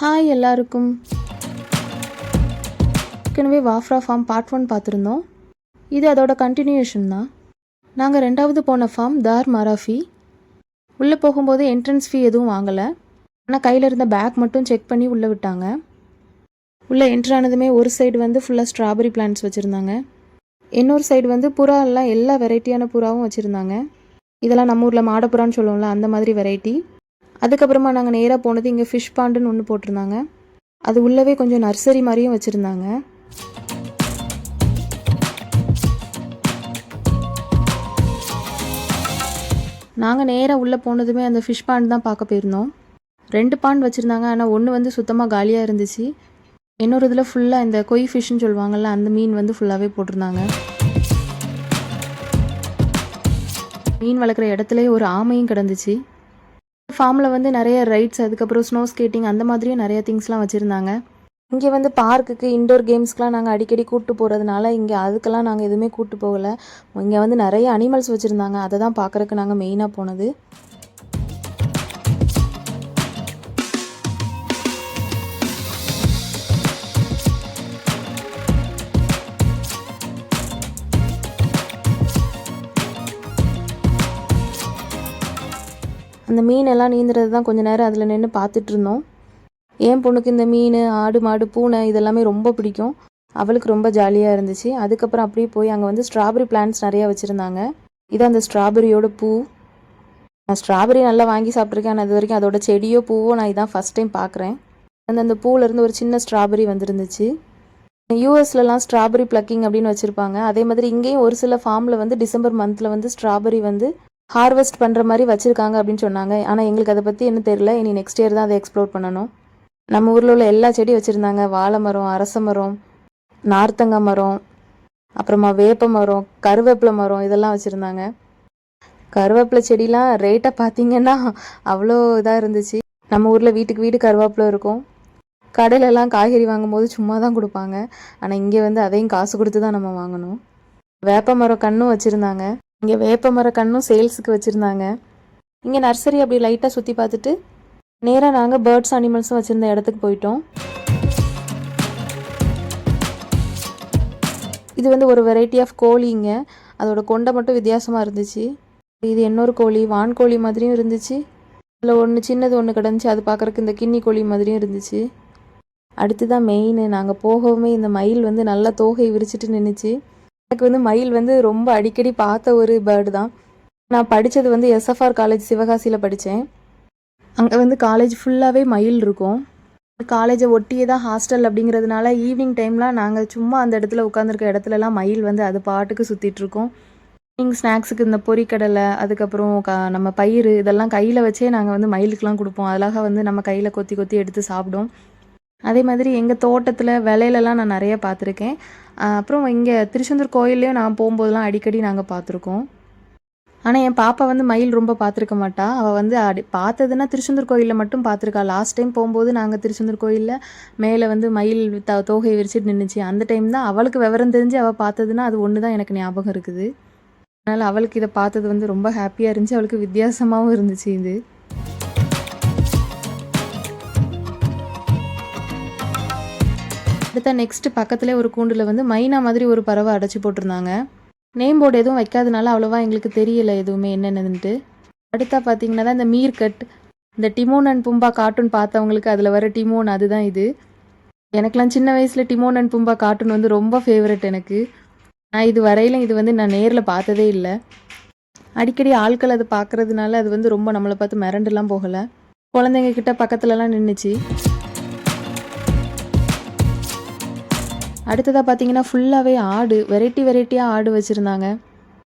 Hi எல்லாருக்கும். ஏற்கனவே வாஃப்ரா form part one பார்த்துருந்தோம். இது அதோட கண்டினியூஷன் தான். நாங்கள் ரெண்டாவது போன ஃபார்ம் தார் மராஃபி உள்ளே போகும்போது என்ட்ரன்ஸ் ஃபீ எதுவும் வாங்கலை. ஆனால் கையில் இருந்த பேக் மட்டும் செக் பண்ணி உள்ளே விட்டாங்க. உள்ளே என்ட்ரு ஆனதுமே ஒரு சைடு வந்து ஃபுல்லாக ஸ்ட்ராபெரி பிளான்ட்ஸ் வச்சுருந்தாங்க. இன்னொரு சைடு வந்து புறா எல்லாம் எல்லா வெரைட்டியான புறாவும் வச்சுருந்தாங்க. இதெல்லாம் நம்ம ஊரில் மாடப்புறான்னு சொல்லுவோம்ல அந்த மாதிரி வெரைட்டி அதுக்கப்புறமா நாங்கள் நேராக போனது இங்கே ஃபிஷ் பாண்டுன்னு ஒன்று போட்டிருந்தாங்க. அது உள்ளவே கொஞ்சம் நர்சரி மாதிரியும் வச்சுருந்தாங்க. நாங்கள் நேராக உள்ளே போனதுமே அந்த ஃபிஷ் பாண்ட் தான் பார்க்க போயிருந்தோம். ரெண்டு பாண்ட் வச்சுருந்தாங்க ஆனால் ஒன்று வந்து சுத்தமாக காலியாக இருந்துச்சு. இன்னொரு இதில் ஃபுல்லாக இந்த கொய் ஃபிஷ்ன்னு சொல்லுவாங்கள்ல அந்த மீன் வந்து ஃபுல்லாகவே போட்டிருந்தாங்க. மீன் வளர்க்குற இடத்துலயே ஒரு ஆமையும் கிடந்துச்சு. ஃபார்மில் வந்து நிறைய ரைட்ஸ் அதுக்கப்புறம் ஸ்னோ ஸ்கேட்டிங் அந்த மாதிரியும் நிறைய திங்ஸ்லாம் வச்சுருந்தாங்க. இங்கே வந்து பார்க்குக்கு இன்டோர் கேம்ஸ்க்கெலாம் நாங்கள் அடிக்கடி கூப்பிட்டு போகிறதுனால இங்கே அதுக்கெல்லாம் நாங்கள் எதுவுமே கூப்பிட்டு போகலை. இங்கே வந்து நிறைய அனிமல்ஸ் வச்சுருந்தாங்க. அதை தான் பார்க்குறக்கு நாங்கள் மெயினாக போனது. அந்த மீன் எல்லாம் நீந்துறது தான் கொஞ்ச நேரம் அதில் நின்று பார்த்துட்டு இருந்தோம். என் பொண்ணுக்கு இந்த மீன் ஆடு மாடு பூனை இதெல்லாமே ரொம்ப பிடிக்கும். அவளுக்கு ரொம்ப ஜாலியாக இருந்துச்சு. அதுக்கப்புறம் அப்படியே போய் அங்கே வந்து ஸ்ட்ராபெரி பிளான்ட்ஸ் நிறையா வச்சுருந்தாங்க. இது அந்த ஸ்ட்ராபெரியோட பூ. நான் ஸ்ட்ராபெரி நல்லா வாங்கி சாப்பிட்ருக்கேன் ஆனால் இது வரைக்கும் அதோட செடியோ பூவோ நான் இதான் ஃபஸ்ட் டைம் பார்க்குறேன். அந்த அந்த பூவிலேருந்து ஒரு சின்ன ஸ்ட்ராபெரி வந்துருந்துச்சு. யூஎஸ்லலாம் ஸ்ட்ராபெரி ப்ளக்கிங் அப்படின்னு வச்சுருப்பாங்க. அதே மாதிரி இங்கேயும் ஒரு சில ஃபார்மில் வந்து டிசம்பர் மந்தில் வந்து ஸ்ட்ராபெரி வந்து ஹார்வெஸ்ட் பண்ணுற மாதிரி வச்சுருக்காங்க அப்படின்னு சொன்னாங்க. ஆனால் எங்களுக்கு அதை பற்றி என்ன தெரியல. இனி நெக்ஸ்ட் இயர் தான் அதை எக்ஸ்ப்ளோர் பண்ணணும். நம்ம ஊரில் உள்ள எல்லா செடியும் வச்சுருந்தாங்க. வாழை மரம் அரச மரம் நார்த்தங்காய் மரம் அப்புறமா வேப்ப மரம் கருவேப்பிலை மரம் இதெல்லாம் வச்சுருந்தாங்க. கருவேப்பிலை செடிலாம் ரேட்டை பார்த்தீங்கன்னா அவ்வளோ இதாக இருந்துச்சு. நம்ம ஊரில் வீட்டுக்கு வீடு கருவேப்பிலை இருக்கும். கடையிலலாம் காய்கறி வாங்கும்போது சும்மா தான் கொடுப்பாங்க. ஆனால் இங்கே வந்து அதையும் காசு கொடுத்து தான் நம்ம வாங்கணும். வேப்ப மரம் கண்ணும் வச்சுருந்தாங்க. இங்கே வேப்ப மர கன்றும் சேல்ஸுக்கு வச்சுருந்தாங்க. இங்கே நர்சரி அப்படி லைட்டாக சுற்றி பார்த்துட்டு நேராக நாங்கள் பேர்ட்ஸ் அனிமல்ஸும் வச்சுருந்த இடத்துக்கு போயிட்டோம். இது வந்து ஒரு வெரைட்டி ஆஃப் கோழிங்க. அதோட கொண்டை மட்டும் வித்தியாசமாக இருந்துச்சு. இது இன்னொரு கோழி வான் கோழி மாதிரியும் இருந்துச்சு. இதில் ஒன்று சின்னது ஒன்று கிடந்துச்சு. அது பார்க்குறக்கு இந்த கின்னி கோழி மாதிரியும் இருந்துச்சு. அடுத்து தான் மெயின் நாங்கள் போகவுமே இந்த மயில் வந்து நல்லா தோகை விரிச்சிட்டு நின்றுச்சு எனக்கு வந்து மயில் வந்து ரொம்ப அடிக்கடி பார்த்த ஒரு பேர்டு தான். நான் படித்தது வந்து எஸ்எஃப்ஆர் காலேஜ் சிவகாசியில் படித்தேன் அங்கே வந்து காலேஜ் ஃபுல்லாகவே மயில் இருக்கும். காலேஜை ஒட்டியே தான் ஹாஸ்டல் அப்படிங்கிறதுனால ஈவினிங் டைம்லாம் நாங்கள் சும்மா அந்த இடத்துல உட்காந்துருக்க இடத்துலலாம் மயில் வந்து அது பாட்டுக்கு சுற்றிட்டுருக்கோம் ஈவினிங் ஸ்நாக்ஸுக்கு இந்த பொறிக்கடலை அதுக்கப்புறம் க நம்ம பயிர் இதெல்லாம் கையில் வச்சே நாங்கள் வந்து மயிலுக்கெலாம் கொடுப்போம். அழகாக வந்து நம்ம கையில் கொத்தி கொத்தி எடுத்து சாப்பிடும் அதே மாதிரி எங்கள் தோட்டத்தில் விலையிலலாம் நான் நிறைய பார்த்துருக்கேன். அப்புறம் இங்கே திருச்செந்தூர் கோயில்லையும் நான் போகும்போதெல்லாம் அடிக்கடி நாங்கள் பார்த்துருக்கோம். ஆனால் என் பாப்பா வந்து மயில் ரொம்ப பார்த்துருக்க மாட்டா. அவள் வந்து அடி பார்த்ததுன்னா திருச்செந்தூர் கோயிலில் மட்டும் பார்த்துருக்கா. லாஸ்ட் டைம் போகும்போது நாங்கள் திருச்செந்தூர் கோயிலில் மேலே வந்து மயில் த தோகை விரிச்சிட்டு நின்றுச்சு அந்த டைம் தான் அவளுக்கு விவரம் தெரிஞ்சு அவள் பார்த்ததுன்னா அது ஒன்று தான் எனக்கு ஞாபகம் இருக்குது. அதனால் அவளுக்கு இதை பார்த்தது வந்து ரொம்ப ஹாப்பியாக இருந்துச்சு. அவளுக்கு வித்தியாசமாகவும் இருந்துச்சு இது. அடுத்த நெக்ஸ்ட் பக்கத்துல ஒரு கூண்டில் வந்து மைனா மாதிரி ஒரு பறவை அடைச்சி போட்டிருந்தாங்க. நேம் போர்டு எதுவும் வைக்காதனால அவ்வளோவா எங்களுக்கு தெரியல எதுவுமே என்னென்னதுன்ட்டு அடுத்தா பார்த்தீங்கன்னா தான் இந்த மீர்கட் இந்த டிமோன் அண்ட் பும்பா கார்ட்டூன் பார்த்தவங்களுக்கு அதில் வர டிமோன் அதுதான் இது. எனக்கெலாம் சின்ன வயசில் டிமோன் அண்ட் பும்பா கார்ட்டூன் வந்து ரொம்ப ஃபேவரட் எனக்கு. நான் இது வரையிலும் இது வந்து நான் நேரில் பார்த்ததே இல்லை. அடிக்கடி ஆட்கள் அது பார்க்கறதுனால அது வந்து ரொம்ப நம்மளை பார்த்து மிரண்டுலாம் போகலை. குழந்தைங்க கிட்ட பக்கத்துலலாம் நின்றுச்சு அடுத்ததாக பார்த்தீங்கன்னா ஃபுல்லாகவே ஆடு வெரைட்டி வெரைட்டியாக ஆடு வச்சுருந்தாங்க.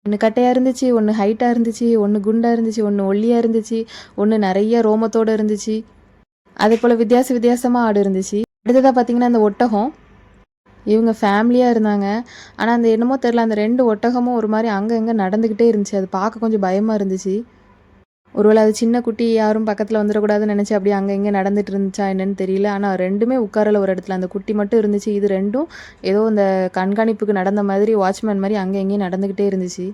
ஒன்று கட்டையாக இருந்துச்சு ஒன்று ஹைட்டாக இருந்துச்சு ஒன்று குண்டாக இருந்துச்சு ஒன்று ஒல்லியாக இருந்துச்சு ஒன்று நிறைய ரோமத்தோடு இருந்துச்சு. அதே போல் வித்தியாச வித்தியாசமாக ஆடு இருந்துச்சு. அடுத்ததாக பார்த்தீங்கன்னா அந்த ஒட்டகம். இவங்க ஃபேமிலியாக இருந்தாங்க. ஆனால் அந்த என்னமோ தெரில அந்த ரெண்டு ஒட்டகமும் ஒரு மாதிரி அங்கே இங்கே நடந்துக்கிட்டே இருந்துச்சு. அது பார்க்க கொஞ்சம் பயமாக இருந்துச்சு. ஒருவேளை அது சின்ன குட்டி யாரும் பக்கத்தில் வந்துடக்கூடாதுன்னு நினச்சி அப்படியே அங்கே இங்கே நடந்துட்டு இருந்துச்சா என்னன்னு தெரியல. ஆனால் ரெண்டுமே உட்காரல ஒரு இடத்துல. அந்த குட்டி மட்டும் இருந்துச்சு இது ரெண்டும். ஏதோ இந்த கண்காணிப்புக்கு நடந்த மாதிரி வாட்ச்மேன் மாதிரி அங்கே இங்கேயும் நடந்துக்கிட்டே இருந்துச்சு.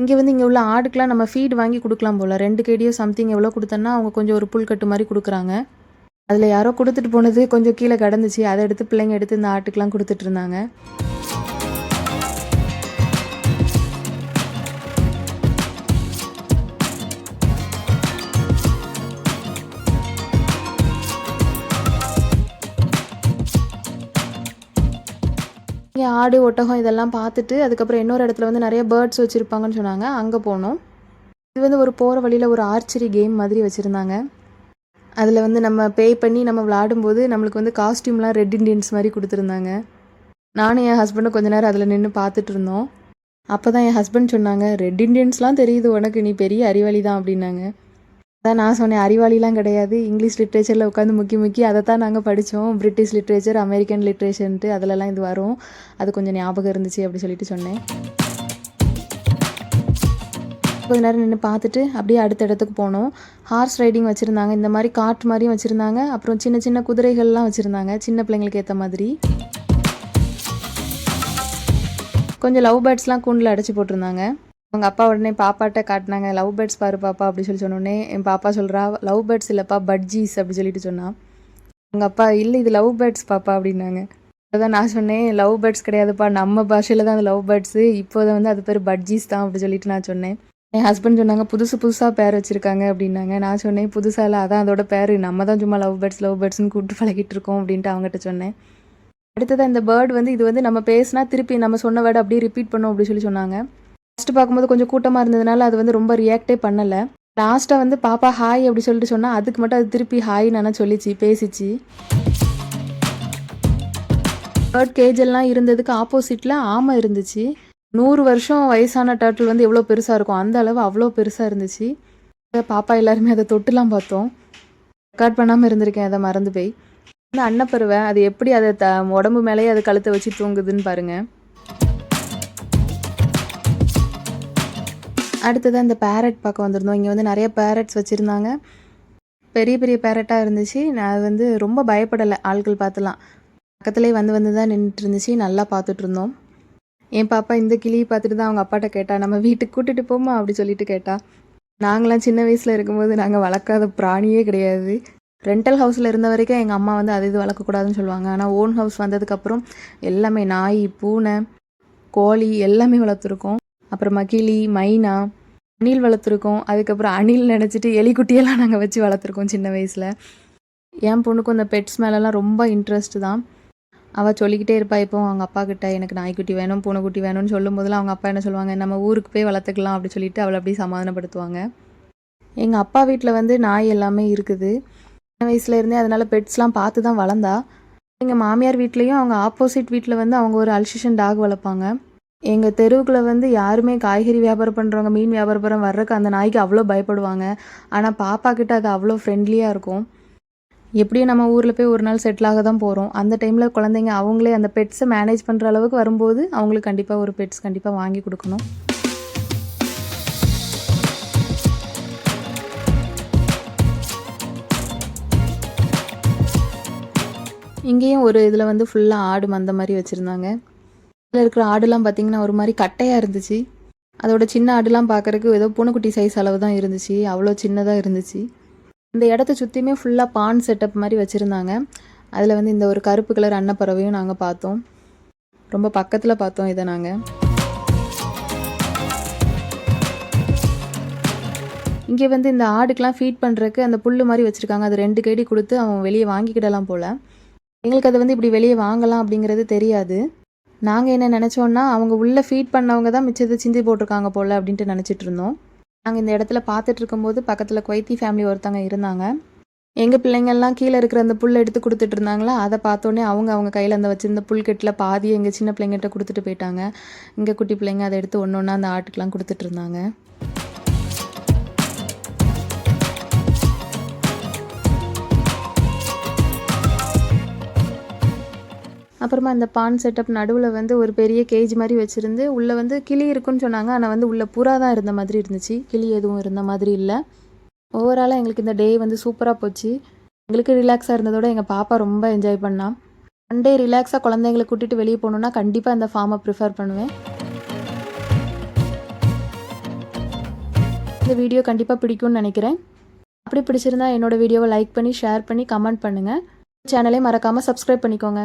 இங்கே வந்து இங்கே உள்ள ஆடுக்கெலாம் நம்ம ஃபீட் வாங்கி கொடுக்கலாம் போல். ரெண்டு கேடியோ சம்திங் எவ்வளோ கொடுத்தோன்னா அவங்க கொஞ்சம் ஒரு புல்கட்டு மாதிரி கொடுக்குறாங்க. அதில் யாரோ கொடுத்துட்டு போனது கொஞ்சம் கீழே கிடந்துச்சு. அதை எடுத்து பிள்ளைங்க எடுத்து இந்த ஆட்டுக்கெலாம் கொடுத்துட்டு இருந்தாங்க. இங்கே ஆடு ஒட்டகம் இதெல்லாம் பார்த்துட்டு அதுக்கப்புறம் இன்னொரு இடத்துல வந்து நிறைய பேர்ட்ஸ் வச்சுருப்பாங்கன்னு சொன்னாங்க. அங்கே போனோம். இது வந்து ஒரு போகிற வழியில் ஒரு ஆர்ச்சரி கேம் மாதிரி வச்சுருந்தாங்க. அதில் வந்து நம்ம பே பண்ணி நம்ம விளாடும்போது நம்மளுக்கு வந்து காஸ்டியூம்லாம் ரெட் இண்டியன்ஸ் மாதிரி கொடுத்துருந்தாங்க. நானும் என் ஹஸ்பண்டும் கொஞ்ச நேரம் அதில் நின்று பார்த்துட்டு இருந்தோம். அப்போ தான் என் ஹஸ்பண்ட் சொன்னாங்க ரெட் இண்டியன்ஸ்லாம் தெரியுது உனக்கு நீ பெரிய அறிவாளி தான் அப்படின்னாங்க. அதான் நான் சொன்னேன் அறிவாளிலாம் கிடையாது. இங்கிலீஷ் லிட்ரேச்சரில் உட்காந்து முக்கி முக்கி அதை தான் நாங்கள் படித்தோம் பிரிட்டிஷ் லிட்ரேச்சர் அமெரிக்கன் லிட்ரேச்சர்ன்ட்டு அதிலலாம் இது வரும். அது கொஞ்சம் ஞாபகம் இருந்துச்சு அப்படி சொல்லிட்டு சொன்னேன். கொஞ்ச நேரம் நின்று பார்த்துட்டு அப்படியே அடுத்த இடத்துக்கு போனோம். ஹார்ஸ் ரைடிங் வச்சுருந்தாங்க. இந்த மாதிரி காட் மாதிரியும் வச்சுருந்தாங்க. அப்புறம் சின்ன சின்ன குதிரைகள்லாம் வச்சுருந்தாங்க. சின்ன பிள்ளைங்களுக்கு ஏற்ற மாதிரி. கொஞ்சம் லவ் பேர்ட்ஸ்லாம் கூண்டில் அடைச்சி போட்டிருந்தாங்க. அவங்க அப்பா உடனே பாப்பாட்ட காட்டினாங்க லவ் பேர்ட்ஸ் பாரு பாப்பா அப்படி சொல்லி சொன்னோடனே என் பாப்பா சொல்கிறா லவ் பேர்ட்ஸ் இல்லைப்பா பட்ஜீஸ் அப்படி சொல்லிட்டு சொன்னான் அவங்க அப்பா இல்லை இது லவ் பேர்ட்ஸ் பாப்பா அப்படின்னாங்க. அதான் நான் சொன்னேன் லவ் பேர்ட்ஸ் கிடையாதுப்பா நம்ம பாஷையில் தான் அது லவ் பேர்ட்ஸு இப்போதை வந்து அது பேர் பட்ஜீஸ் தான் அப்படி சொல்லிட்டு நான் சொன்னேன். என் ஹஸ்பண்ட் சொன்னாங்க புதுசு புதுசாக பேர் வச்சுருக்காங்க அப்படின்னாங்க. நான் சொன்னேன் புதுசாக இல்லை அதான் அதோட பேர் நம்ம தான் சும்மா லவ் பேர்ட்ஸ் லவ் பேர்ட்ஸ்னு கூப்பிட்டு பழகிட்டு இருக்கோம் அப்படின்ட்டு அவங்ககிட்ட சொன்னேன். அடுத்தது இந்த பேர்ட் வந்து இது வந்து நம்ம பேசினா திருப்பி நம்ம சொன்ன வேர்டு அப்படியே ரிப்பீட் பண்ணும் அப்படி சொல்லி சொன்னாங்க. ஃபஸ்ட்டு பார்க்கும்போது கொஞ்சம் கூட்டமாக இருந்ததுனால அது வந்து ரொம்ப ரியாக்டே பண்ணலை. லாஸ்ட்டாக வந்து பாப்பா ஹாய் அப்படி சொல்லிட்டு சொன்னால் அதுக்கு மட்டும் அது திருப்பி ஹாய் ஆனால் சொல்லிச்சு பேசிச்சு. தேர்ட் கேஜெல்லாம் இருந்ததுக்கு ஆப்போசிட்டில் ஆமை இருந்துச்சு. நூறு வருஷம் வயசான டர்ட்டில் வந்து எவ்வளோ பெருசாக இருக்கும் அந்த அளவு அவ்வளோ பெருசாக இருந்துச்சு. பாப்பா எல்லாருமே அதை தொட்டுலாம் பார்த்தோம். ரெக்கார்ட் பண்ணாமல் இருந்திருக்கேன் அதை மறந்து போய். இந்த அன்னப்பருவை அது எப்படி அதை த உடம்பு மேலேயே அது கழுத்தை வச்சு தூங்குதுன்னு பாருங்கள் அடுத்தது அந்த பேரட் பார்க்க வந்திருந்தோம். இங்கே வந்து நிறைய பேரட்ஸ் வச்சுருந்தாங்க. பெரிய பெரிய பேரட்டாக இருந்துச்சு. நான் அது வந்து ரொம்ப பயப்படலை. ஆட்கள் பார்த்துலாம். பக்கத்துலேயே வந்து வந்து தான் நின்றுட்டு இருந்துச்சு நல்லா பார்த்துட்டு இருந்தோம் என் பாப்பா இந்த கிளியை பார்த்துட்டு தான் அவங்க அப்பாட்ட கேட்டா நம்ம வீட்டுக்கு கூட்டிகிட்டு போமா அப்படி சொல்லிட்டு கேட்டா. நாங்களாம் சின்ன வயசில் இருக்கும்போது நாங்கள் வளர்க்காத பிராணியே கிடையாது. ரெண்டல் ஹவுஸில் இருந்த வரைக்கும் எங்கள் அம்மா வந்து அது இது வளர்க்கக்கூடாதுன்னு சொல்லுவாங்க. ஆனால் ஓன் ஹவுஸ் வந்ததுக்கப்புறம் எல்லாமே நாய் பூனை கோழி எல்லாமே வளர்த்துருக்கோம். அப்புறமா கிளி மைனா அணில் வளர்த்துருக்கோம். அதுக்கப்புறம் அணில் நினச்சிட்டு எலிக்குட்டியெல்லாம் நாங்கள் வச்சு வளர்த்துருக்கோம் சின்ன வயசில். என் பொண்ணுக்கும் இந்த பெட்ஸ் மேலெலாம் ரொம்ப இன்ட்ரெஸ்ட் தான். அவள் சொல்லிக்கிட்டே இருப்பா இப்போ அவங்க அப்பா கிட்ட எனக்கு நாய்க்குட்டி வேணும் பூனைக்குட்டி வேணும்னு சொல்லும் போதெல்லாம் அவங்க அப்பா என்ன சொல்லுவாங்க நம்ம ஊருக்கு போய் வளர்த்துக்கலாம் அப்படி சொல்லிட்டு அவளை அப்படியே சமாதானப்படுத்துவாங்க. எங்கள் அப்பா வீட்டில் வந்து நாய் எல்லாமே இருக்குது. சின்ன வயசுல இருந்தே அதனால பெட்ஸ்லாம் பார்த்து தான் வளர்ந்தா. எங்கள் மாமியார் வீட்லேயும் அவங்க ஆப்போசிட் வீட்டில் வந்து அவங்க ஒரு அல்சிஷன் டாக் வளர்ப்பாங்க. எங்கள் தெருவுக்குள்ளே வந்து யாருமே காய்கறி வியாபாரம் பண்ணுறவங்க மீன் வியாபாரம் பண்ணுறவங்க வர்றதுக்கு அந்த நாய்க்கு அவ்வளோ பயப்படுவாங்க. ஆனால் பாப்பா கிட்ட அது அவ்வளோ ஃப்ரெண்ட்லியாக இருக்கும். எப்படியும் நம்ம ஊரில் போய் ஒரு நாள் செட்டில் ஆக தான் போகிறோம் அந்த டைமில் குழந்தைங்க அவங்களே அந்த பெட்ஸை மேனேஜ் பண்ணுற அளவுக்கு வரும்போது அவங்களுக்கு கண்டிப்பாக ஒரு பெட்ஸ் கண்டிப்பாக வாங்கி கொடுக்கணும். இங்கேயும் ஒரு இதில் வந்து ஃபுல்லாக ஆடு மந்த மாதிரி வச்சுருந்தாங்க. இருக்கிற ஆடுலாம் பார்த்திங்கன்னா ஒரு மாதிரி கட்டையாக இருந்துச்சு. அதோட சின்ன ஆடுலாம் பார்க்குறக்கு ஏதோ பூனைக்குட்டி சைஸ் அளவு தான் இருந்துச்சு. அவ்வளோ சின்னதாக இருந்துச்சு. இந்த இடத்த சுற்றியுமே ஃபுல்லாக பான் செட்டப் மாதிரி வச்சுருந்தாங்க. அதில் வந்து இந்த ஒரு கருப்பு கலர் அன்னப்பறவையும் நாங்கள் பார்த்தோம். ரொம்ப பக்கத்தில் பார்த்தோம் இதை நாங்கள் இங்கே வந்து இந்த ஆடுக்கெலாம் ஃபீட் பண்ணுறக்கு அந்த புல் மாதிரி வச்சுருக்காங்க. அது ரெண்டு கேடி கொடுத்து அவன் வெளியே வாங்கிக்கிடலாம் போல். எங்களுக்கு அதை வந்து இப்படி வெளியே வாங்கலாம் அப்படிங்கிறது தெரியாது. நாங்கள் என்ன நினச்சோன்னா அவங்க உள்ளே ஃபீட் பண்ணவங்க தான் மிச்சத்தை சிந்தி போட்டிருக்காங்க போல் அப்படின்ட்டு நினச்சிட்டு இருந்தோம். நாங்கள் இந்த இடத்துல பார்த்துட்டு இருக்கும்போது பக்கத்தில் குவைத்தி ஃபேமிலி ஒருத்தவங்க இருந்தாங்க. எங்கள் பிள்ளைங்கள்லாம் கீழே இருக்கிற அந்த புல் எடுத்து கொடுத்துட்டு இருந்தாங்களா அதை பார்த்தோன்னே அவங்க அவங்க கையில் அந்த வச்சிருந்த புல்கெட்டில் பாதி எங்கள் சின்ன பிள்ளைங்கிட்ட கொடுத்துட்டு போயிட்டாங்க. இங்கே குட்டி பிள்ளைங்க அதை எடுத்து ஒன்று ஒன்றா அந்த ஆட்டுக்கெலாம் கொடுத்துட்டு இருந்தாங்க. அப்புறமா இந்த பான் செட்டப் நடுவில் வந்து ஒரு பெரிய கேஜ் மாதிரி வச்சுருந்து உள்ளே வந்து கிளி இருக்குன்னு சொன்னாங்க. ஆனால் வந்து உள்ளே புறா தான் இருந்த மாதிரி இருந்துச்சு. கிளி எதுவும் இருந்த மாதிரி இல்லை. ஓவராலாக எங்களுக்கு இந்த டே வந்து சூப்பராக போச்சு. எங்களுக்கு ரிலாக்ஸாக இருந்ததோட எங்கள் பாப்பா ரொம்ப என்ஜாய் பண்ணான் ஒன் டே ரிலாக்ஸாக குழந்தைங்களை கூட்டிகிட்டு வெளியே போகணுன்னா கண்டிப்பாக இந்த ஃபார்மை ப்ரிஃபர் பண்ணுவேன். இந்த வீடியோ கண்டிப்பாக பிடிக்கும்னு நினைக்கிறேன். அப்படி பிடிச்சிருந்தா என்னோட வீடியோவை லைக் பண்ணி ஷேர் பண்ணி கமெண்ட் பண்ணுங்கள் சேனலை மறக்காமல் சப்ஸ்கிரைப் பண்ணிக்கோங்க.